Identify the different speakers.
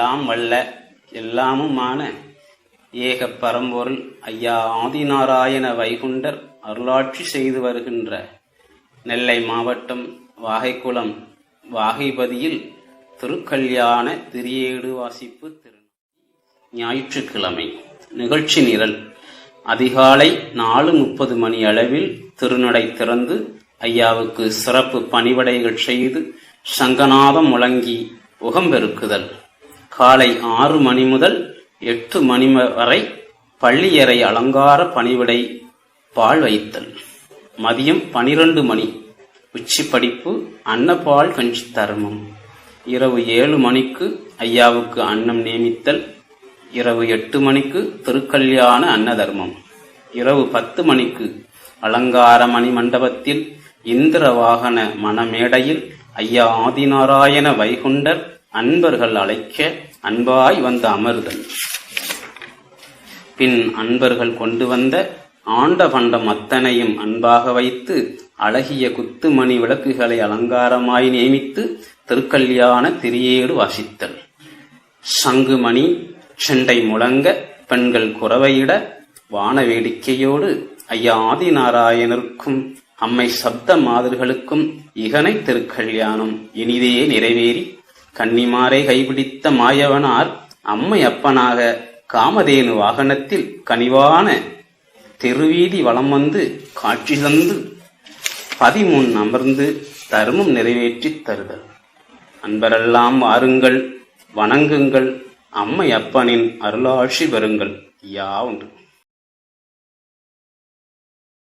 Speaker 1: எல்லாம் வல்ல எல்லாமுமான ஏக பரம்பொருள் ஐயா ஆதிநாராயண வைகுண்டர் அருளாட்சி செய்து வருகின்ற நெல்லை மாவட்டம் வாகைக்குளம் வாகைபதியில் திருக்கல்யாண திரியேடு வாசிப்பு திரு ஞாயிற்றுக்கிழமை. நிகழ்ச்சி நிரல். அதிகாலை நாலு முப்பது மணி அளவில் திருநடை திறந்து ஐயாவுக்கு சிறப்பு பணிவடைகள் செய்து சங்கநாதம் முழங்கி உகம்பெருக்குதல். காலை ஆறு மணி முதல் எட்டு மணி வரை பள்ளியறை அலங்கார பணிவிடை பால் வைத்தல். மதியம் பனிரெண்டு மணி. உச்சி படிப்பு அன்னப்பால் கஞ்சி தர்மம். இரவு ஏழு மணிக்கு ஐயாவுக்கு அன்னம் நியமித்தல். இரவு எட்டு மணிக்கு திருக்கல்யாண அன்னதர்மம். இரவு பத்து மணிக்கு அலங்கார மணி மண்டபத்தில் இந்திர வாகன மணமேடையில் ஐயா ஆதிநாராயண வைகுண்டர் அன்பர்கள் அழைக்க அன்பாய் வந்த அமர்தல் பின் அன்பர்கள் கொண்டு வந்த ஆண்ட பண்டம் அத்தனையும் அன்பாக வைத்து அழகிய குத்துமணி விளக்குகளை அலங்காரமாய் நியமித்து திருக்கல்யாண திரியேடு வாசித்தல். சங்குமணி செண்டை முழங்க பெண்கள் குறவையிட வான வேடிக்கையோடு ஐயா ஆதிநாராயணருக்கும் அம்மை சப்த மாதர்களுக்கும் இகனை திருக்கல்யாணம் இனிதே நிறைவேறி கன்னிமாரை கைபிடித்த மாயவனார் அம்மை அப்பனாக காமதேனு வாகனத்தில் கனிவான தெருவீதி வலம் வந்து காட்சி தந்து பதிமுன் அமர்ந்து தர்மம் நிறைவேற்றித் தருதல். அன்பரெல்லாம் வாருங்கள் வணங்குங்கள் அம்மை அப்பனின் அருளாட்சி பெறுங்கள். யா ஒன்று.